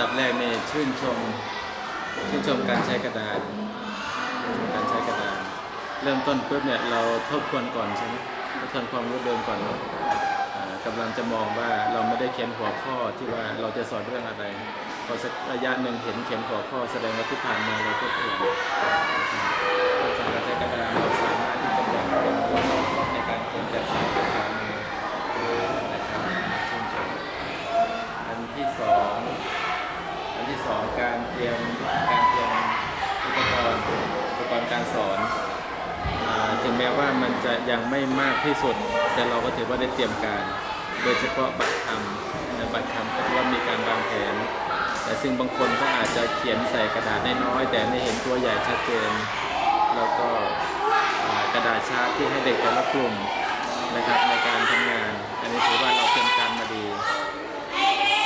ดับแรกเนี่ยชื่นชมชื่นชมการใช้กระดาษชมการใช้กระดาษ เริ่มต้นปุ๊บเนี่ยเราทบทวนก่อนใช่ไหมทบทวนความรู้เดิมก่อนเนาะอ่ากำลังจะมองว่าเราไม่ได้เขียนหัวข้อที่ว่าเราจะสอนเรื่องอะไรพอสักระยะหนึ่งเห็นเขียนหัวข้อแสดงว่าที่ผ่านมาเราทบทวนการใช้กระดาษเราสามารถที่จะแบ่งเป็นรอบๆในการเขียนจากสายกระดาษนะครับชื่นชมอันที่สองอันที่สอง การเตรียมการเตรียมอุปกรณ์อุปกรณ์การสอนอถึงแม้ว่ามันจะยังไม่มากที่สุด แต่เราก็ถือว่าได้เตรียมการ โดยเฉพาะบัตรคำนะบัตรคำก็ถือว่ามีการวางแผน แต่ซึ่งบางคนก็อาจจะเขียนใส่กระดาษน้อยแต่ไม่เห็นตัวใหญ่ชัดเจนแล้วก็กระดาษชาร์ตที่ให้เด็กแต่ละกลุ่มนะครับในการทำงาน อันนี้ถือว่าเราเตรียมการมาดี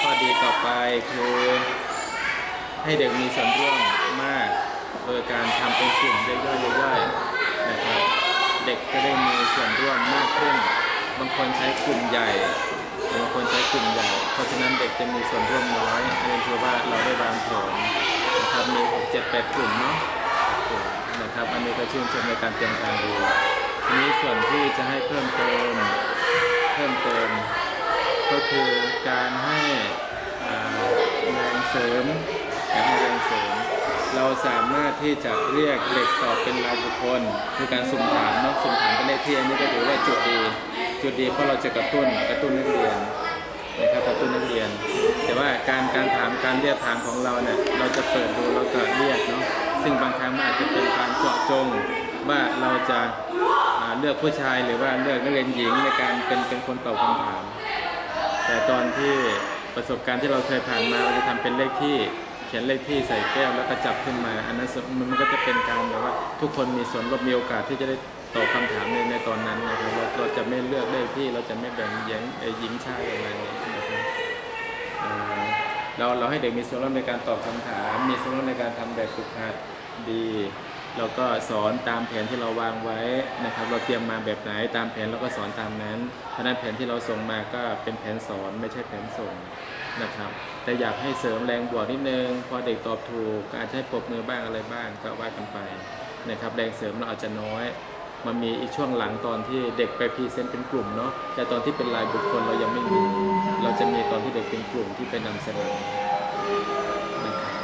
ข้อดีต่อไปคือ ให้เด็กมีส่วนร่วมมาก โดยการทำเป็นกลุ่มย่อยๆย่อยๆนะครับเด็กจะได้มีส่วนร่วมมากขึ้น บางคนใช้กลุ่มใหญ่บางคนใช้กลุ่มใหญ่ เพราะฉะนั้นเด็กจะมีส่วนร่วมน้อยอันนี้ถือว่าเราได้วางแผนนะครับมี6 7 8กลุ่มเนาะนะครับ อันนี้ก็ชื่นชมในการเตรียมการดีทีนี้ส่วนที่จะให้ สามารถที่จะเรียกเด็กตอบเป็นรายบุคคลคือการสุ่มถามเนาะสุ่มถามเป็นเลขที่อันนี้ก็ถือว่าจุดดี จุดดีเพราะเราจะกระตุ้นกระตุ้นนักเรียนนะครับกระตุ้นนักเรียน แต่ว่าการการถามการเรียกถามของเราเนี่ยเราจะเปิดดูแล้วก็เรียกเนาะซึ่งบางครั้งมันอาจจะเป็นการเจาะจงว่าเราจะเลือกผู้ชายหรือว่าเลือกนักเรียนหญิงในการเป็นเป็นคนตอบคำถาม แต่ตอนที่ประสบการณ์ที่เราเคยผ่านมาเราจะทำเป็นเลขที่ ขียนเลขที่ใส่แก้วแล้วก็จับขึ้นมา อันนั้นมันก็จะเป็นการแบบว่า ทุกคนมีส่วนร่วมมีโอกาสที่จะได้ตอบคำถามในในตอนนั้นนะครับเราเราจะไม่เลือกเลขที่เราจะไม่แบ่งหญิงเอ่อหญิงชายอะไรนี้นะครับเอ่อเราเราให้เด็กมีส่วนร่วมในการตอบคำถาม มีส่วนร่วมในการทำแบบฝึกหัดดีเราก็สอนตามแผนที่เราวางไว้นะครับ เราเตรียมมาแบบไหนตามแผนเราก็สอนตามนั้นเพราะฉะนั้นแผนที่เราส่งมาก็เป็นแผนสอนไม่ใช่แผนส่ง นะครับ แต่อยากให้เสริมแรงบวกนิดนึง พอเด็กตอบถูกก็อาจจะให้ปรบมือบ้างอะไรบ้างก็ว่ากันไปนะครับแรงเสริมเราอาจจะน้อย มันมีอีกช่วงหลังตอนที่เด็กไปพรีเซนต์เป็นกลุ่มเนาะแต่ตอนที่เป็นรายบุคคลเรายังไม่มี เราจะมีตอนที่เด็กเป็นกลุ่มที่ไปนำเสนอนะครับ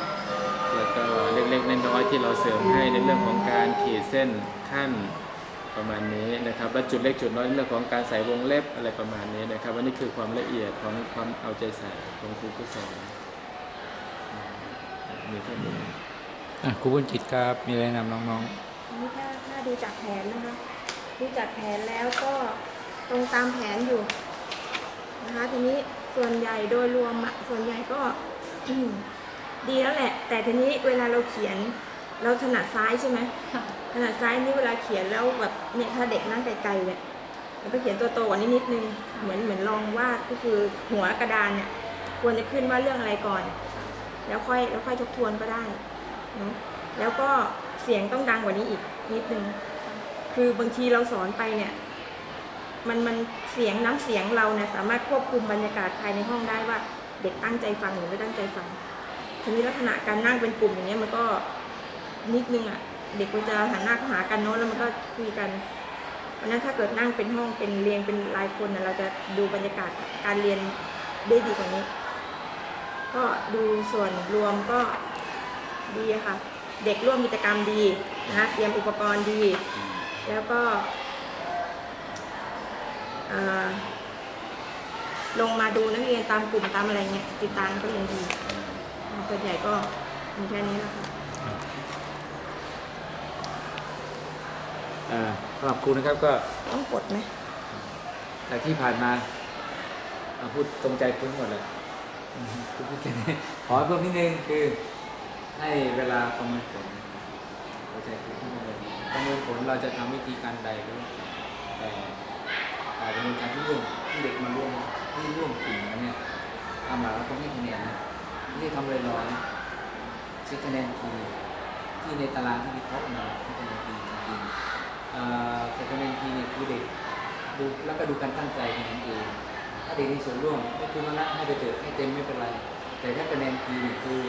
แล้วก็เล็กๆน้อยๆที่เราเสริมให้ในเรื่องของการขีดเส้นขั้น ประมาณนี้นะครับและจุดเล็กจุดน้อยในเรื่องของการใส่วงเล็บอะไรประมาณนี้นะครับวันนี้คือความละเอียดของความเอาใจใส่ของครูผู้สอนอืมมีเท่านี้อะครูบุญจิตครับมีอะไรแนะนำน้องอันนี้ถ้าถ้าดูจากแผนนะคะดูจากแผนแล้วก็ตรงตามแผนอยู่นะคะทีนี้ส่วนใหญ่โดยรวมอะส่วนใหญ่ก็ดีแล้วแหละ แต่ทีนี้เวลาเราเขียน เราถนัดซ้ายใช่ไหมถนัดซ้ายนี่เวลาเขียนแล้วแบบเนี่ยถ้าเด็กนั่งไกลๆเนี่ยเราก็เขียนตัวโตกว่านี้นิดนึงเหมือนเหมือนลองวาดก็คือหัวกระดานเนี่ยควรจะขึ้นว่าเรื่องอะไรก่อน แล้วค่อยแล้วค่อยทบทวนก็ได้เนอะแล้วก็เสียงต้องดังกว่านี้อีกนิดนึงคือบางทีเราสอนไปเนี่ยมันมันเสียงน้ำเสียงเราเนี่ยสามารถควบคุมบรรยากาศภายในห้องได้ว่า เด็กตั้งใจฟังหรือไม่ตั้งใจฟัง ทีนี้ลักษณะการนั่งเป็นกลุ่มอย่างเงี้ยมันก็ นิดนึงอะ เด็กมันจะหันหน้าเข้าหากันโน้นแล้วมันก็คุยกันเพราะนั้นถ้าเกิดนั่งเป็นห้องเป็นเรียงเป็นรายคนน่ะเราจะดูบรรยากาศการเรียนได้ดีกว่านี้ ก็ดูส่วนรวมก็ดีอะค่ะ เด็กร่วมกิจกรรมดีนะคะเตรียมอุปกรณ์ดี แล้วก็ลงมาดูนักเรียนตามกลุ่มตามอะไรเงี้ยติดตามก็เรียนดีส่วนใหญ่ก็มีแค่นี้แหละค่ะ ๆอ่า สำหรับครูนะครับก็ต้องกดไหมจากที่ผ่านมาเอาพูดตรงใจคุณหมดเลยอืมพูดพูดแค่นี้ขอเพิ่มนิดนึงคือให้เวลาประเมินผลเข้าใจคุณพูดเลยประเมินผลเราจะทำวิธีการใดก็แล้วแต่แต่ประเมินการที่ร่วมที่เด็กมาร่วมที่ร่วมกลุ่มกันเนี่ยทำมาแล้วต้องให้คะแนนนะไม่ใช่ทำลอยๆนะเช็คคะแนนทีที่ในตารางที่วิเคราะห์มาให้คะแนนทีจริงๆ อ่าแต่คะแนนทีเนี่ยคือเด็ก ดูก็ดูการตั้งใจของเองถ้าเด็กมีส่วนร่วมไม่คือมาละให้ไปเจอให้เต็มไม่เป็นไร แต่ถ้าคะแนน P เนี่ยคือ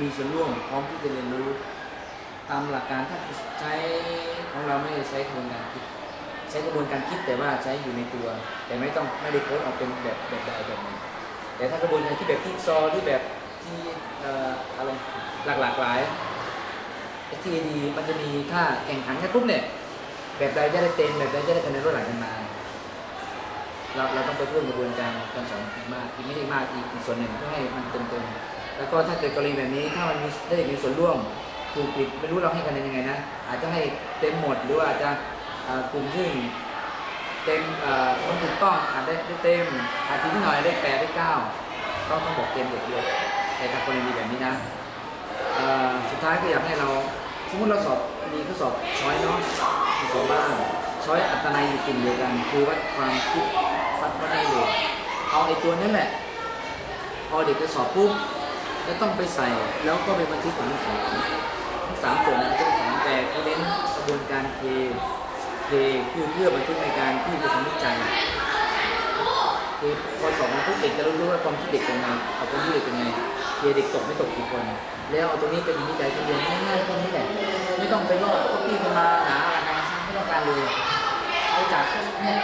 มีส่วนร่วมพร้อมที่จะเรียนรู้ ตามหลักการถ้าใช้ของเราไม่ได้ใช้กระบวนการคิดใช้กระบวนการคิดแต่ว่าใช้อยู่ในตัว แต่ไม่ต้องไม่ได้โค้ดออกเป็นแบบแบบใดแบบหนึ่งแต่ถ้ากระบวนการคิดแบบทิกซอว์หรือแบบที่อะไรหลากหลากหลาย STAD มันจะมีถ้าแข่งขันกันปุ๊บเนี่ยแบบใดจะได้เต็มแบบใดจะได้คะแนนลดหลั่กันมา เราเราต้องไปเพิ่มกระบวนการการสอนอีกมากอีกไม่ใช่มากอีกส่วนหนึ่งเพื่อให้มันเต็มเต็มๆแล้วก็ถ้าเกิดกรณีแบบนี้ถ้ามันมีได้มีส่วนร่วมถูกผิดไม่รู้เราให้คะแนนยังไงนะอาจจะให้เต็มหมดหรือว่าอาจจะกลุ่มซึ่งเต็มคนถูกต้องอาจได้ได้เต็มอาจจะนิดหน่อยได้แปดได้เก้าต้องต้องบอกเกณฑ์เด็กด้วยแต่ถ้ากรณีแบบนี้นะสุดท้ายก็อยากให้เราสมมติเราสอบมีข้อสอบช้อยเนาะสอบบ้างช้อยอัตนัยอยู่กลุ่มเดียวกันคือวัดความคิด วัดวัดได้เลยเอาไอ้ตัวนั้นแหละพอเด็กจะสอบปุ๊บจะต้องไปใส่แล้วก็ไปบันทึกผลสอบทั้งสามส่วนนั้นเป็นสามแต่เขาเน้นกระบวนการเคเคคือเพื่อบันทึกในการที่จะทำวิจัยคือพอสอบมาปุ๊บเด็กจะรู้ว่าความคิดเด็กเป็นไงเอาความคิดเด็กเป็นไงเคเด็กตกไม่ตกกี่คน แล้วเอาตัวนี้เป็นวิจัยคนเดียวง่ายๆแค่นี้แหละไม่ต้องไปว่าก็พี่มาหาอะไรมาสร้างไม่ต้องการเลยเอาจากเนี่ย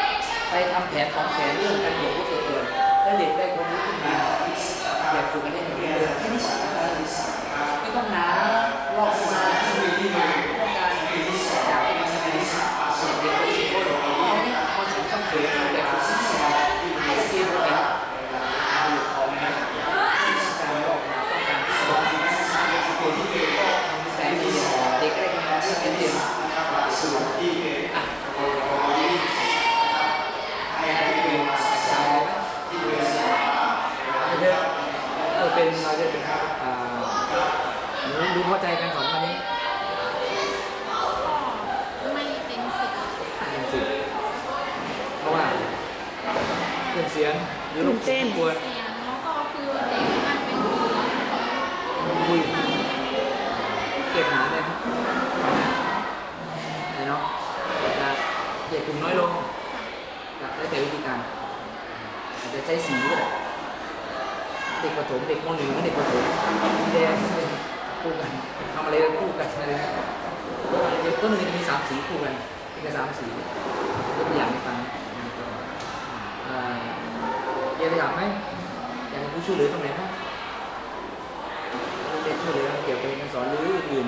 ไปทำแผนของแผนเรื่องการเด็กที่เกิดแล้วเด็กได้ความรู้ขึ้นมาอยากฝึกอะไรอย่างนี้เลยแค่นี้ก่อนนะครับไม่ต้องหนารอกมาที่มีที่มาต้องการอยากให้ทำยังไงเด็กเป็นสิบคนเอาเนี่ยพอสอนคำเสนอแบบฝึกที่นี่มาให้เรียนรู้กันดูของนะต้องการรอบต้องการที่สองเด็กสิบคนที่เรียนก็ทำแต่ที่เด็กได้คะแนนเรื่องเรียนเรียนอะ เออเป็นเราจะเป็นอ่าหนูรู้เข้าใจการสอนวันนี้ ก็ไม่เต็มสิบ เป็นสิบเพราะว่า เครื่องเสียงหรือลูกตื่นเต้นกวนเสียงแล้วก็คือเด็กมันเป็นผู้หญิงคุยเก็บหาเลยครับไหนเนาะจะเก็บกลุ่มน้อยลงกับแล้วแต่วิธีการอาจจะใช้สีก็ได้เด็กประถมเด็กมหนึ่งกับเด็กประถมสีแดงคู่กันทำอะไรก็คู่กันอะไรนะเด็กต้นหนึ่งจะมีสามสีคู่กันเป็นกันสามสียกตัวอย่างให้ฟังอ่า อยากจะถามไหมอยากให้ผู้ช่วยเหลือตรงไหนบ้างเรียนช่วยเหลือเกี่ยวกับการสอนหรืออื่น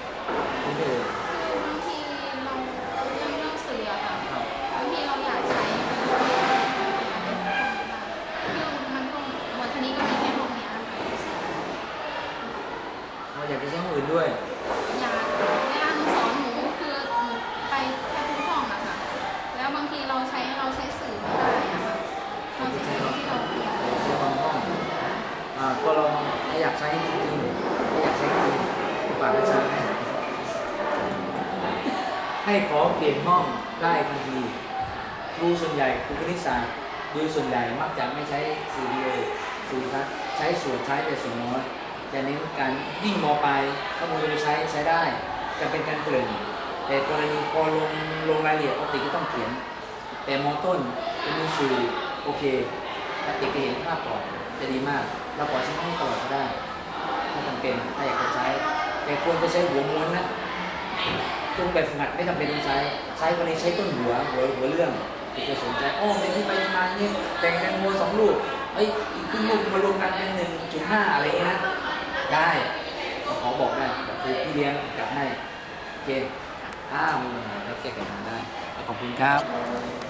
ๆไม่ได้เลยคือบางทีเราเรื่องเรื่องสื่ออะค่ะครับบางทีเราอยากใช้คือมันก็เหมือนทีนี้ก็มีแค่ห้องเนี้ยค่ะ เราอยากจะใช้ห้องอื่นด้วย อยากเวลาหนูสอนหนูคือหนูไปแค่ทุกห้องอะค่ะ แล้วบางทีเราใช้เราใช้สื่อไม่ได้อะค่ะเราใช้สื่อที่เราเรียน ใช้บางห้อง อ่าก็ลองถ้าอยากใช้จริงๆถ้าอยากใช้จริงโอกาได้ใช้ให้ขอเปลี่ยนห้องได้ทันทีครูส่วนใหญ่ครูคณิตศาสตร์โดยส่วนใหญ่มักจะไม่ใช้สื่อเดียวสื่อครับใช้ส่วนใช้แต่ส่วนน้อยจะเน้นการยิ่งมปลายข้อมูลจะไปใช้ใช้ได้จะเป็นการเกริ่นแต่กรณีพอลงลงรายละเอียดปกติก็ต้องเขียน แต่มอต้นเป็นมีสื่อโอเคถ้าเด็กเห็นภาพก่อนจะดีมาก เราขอใช้ห้องตลอดก็ได้ ถ้าจำเป็นถ้าอยากจะใช้ แต่ควรจะใช้หัวม้วนนะตรงแบบฝึกหัดไม่จำเป็นต้องใช้ ใช้วันนี้ใช้ต้นหัวหัวหัวเรื่องเด็กจะสนใจโอ้เป็นที่ไปมาเนี่ยแต่งแตงโมสองลูกเอ้ยอีกครึ่งลูกมารวมกันเป็นหนึ่งจุดห้าอะไรอย่างเงี้ยนะได้ขอบอกได้คือพี่เลี้ยงกลับให้โอเคอ้าวมีปัญหาแล้วแก้ไขปัญหาได้ขอบคุณครับ